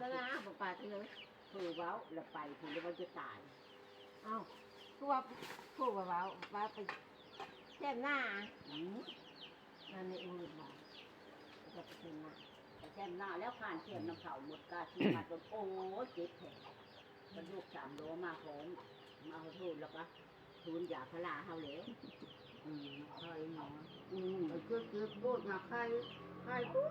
แล้วนะบอกป่าเธอคือเว้าแล้วไปถึงว้าจะตาย เอ้าตัวพูดว้าว่าว่าไปแช่งหน้าอืมนั่นในี่มือบอกจะไปแช่งหน้าไปแช่หน้าแล้วผ่านเทียมน้ำเขาหมดกาที่มาจนโอ้เจ็บแผลกระลูกสามโลมาของมาเอาทูนแล้วก็ทูลอยาพลาเฮาแล้วอืมใช่หมออืมไอ้เกือบเกือบโบดมาใครใครปุ๊บ